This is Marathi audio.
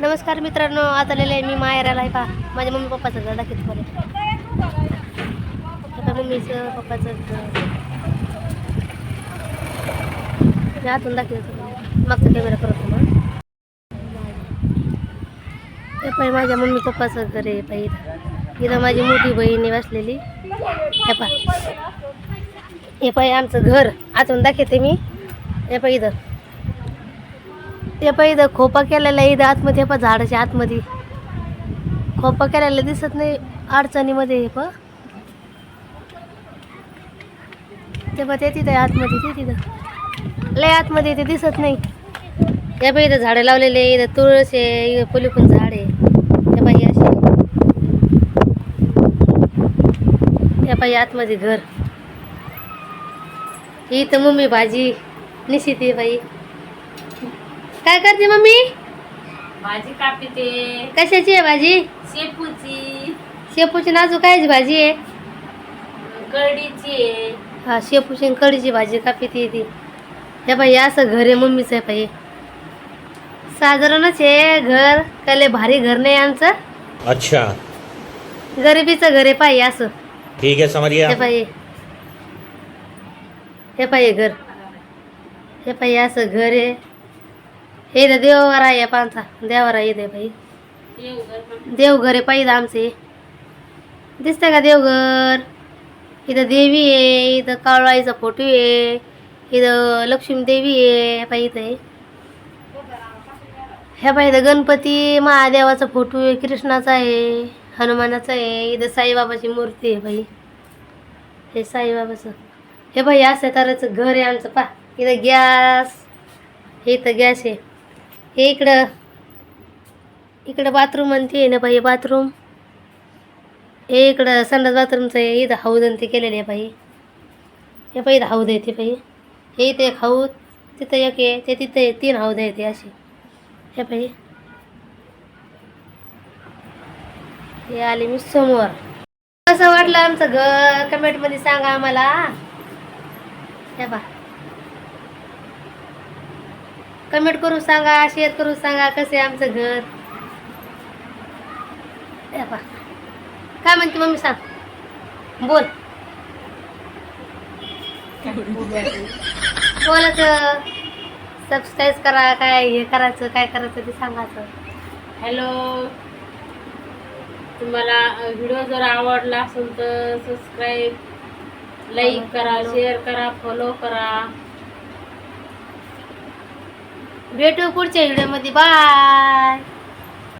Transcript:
नमस्कार मित्रांनो आज आलेले आहे मी माहेराला आहे पहा. माझ्या मम्मी पप्पाचं घर दाखवत परत मम्मीचं पप्पाचं घर मी आतून दाखवतो मागचा कॅमेरा करत मग हे पाय माझ्या मम्मी पप्पाचं घर आहे पाय इथं. इथं माझी मोठी बहीण आहे हे पाय हे पाय आमचं घर. आतून दाखवते मी. हे पाय इथं. ते पण इथं खोपा केलेला इथं आतमध्ये हे पा झाडाच्या आतमध्ये. खोपा केलेला दिसत नाही अडचणीमध्ये हे पण ते पण ते तिथं आतमध्ये ते तिथं. लय आतमध्ये ते दिसत नाही. या पण इथं झाडं लावलेले आहे, इथं तुळस आहे इथं पुलिकून झाड आहे. त्या बाई असे या बाई आतमध्ये घर. इथं मम्मी भाजी निशिती बाई. काय करते मम्मी? भाजी कापते. कशाची आहे भाजी? शेपूची. शेपूची नाजू कायची भाजी आहे? करडीची हा शेपूची आणि कढीची भाजी कापी ती. ती हे बाई असं घर आहे मम्मीचं आहे बाई. साधारणच आहे घर. त्याला भारी घर नाही आमचं. अच्छा. गरिबीचं घर आहे पाहिजे असं. ठीक है समझ गया हे पाहिजे हे पाहिजे घर. हे पाहिजे असं घर आहे. हे इथं देवघर आहे पांचा. देवावर आहे इथे बाई. देवघर आहे पाहिजे आमचे. दिसतंय का देवघर? इथं देवी आहे इथं कावळाईचा फोटो आहे इथं लक्ष्मी देवी आहे पाहिजे इथं आहे. ह्या पाहिजे गणपती महादेवाचा फोटो आहे कृष्णाचा आहे हनुमानाचा आहे इथं साईबाबाची मूर्ती आहे बाई. हे साईबाबाचं. हे बाई असं ताराचं घर आहे आमचं पा इथं गॅस. हे इथं गॅस आहे. हे इकडं. इकडं बाथरूम आणि ते आहे ना बाई बाथरूम हे इकडं संडास बाथरूमचं आहे इथं हौद आणि ते केलेलं आहे बाई. हे बाई इथं हौद आहे ते बाई. हे इथं एक हौद तिथं एक आहे ते तिथं आहे तीन हौद आहे ते असे. हे बाई हे. आले मी समोर. कसं वाटलं आमचं घर? कमेंटमध्ये सांगा आम्हाला. हे बा कमेंट करून सांगा शेअर करून सांगा कसं आहे आमचं घर? काय म्हणते मम्मी सांग? बोल. बोलायचं सबस्क्राईब करा काय हे करायचं काय करायचं ते सांगायचं. हॅलो. तुम्हाला व्हिडिओ जर आवडला असेल तर सबस्क्राईब लाईक करा शेअर करा फॉलो करा. ভিডিওটি উপর চ্যানেলের মধ্যে বাই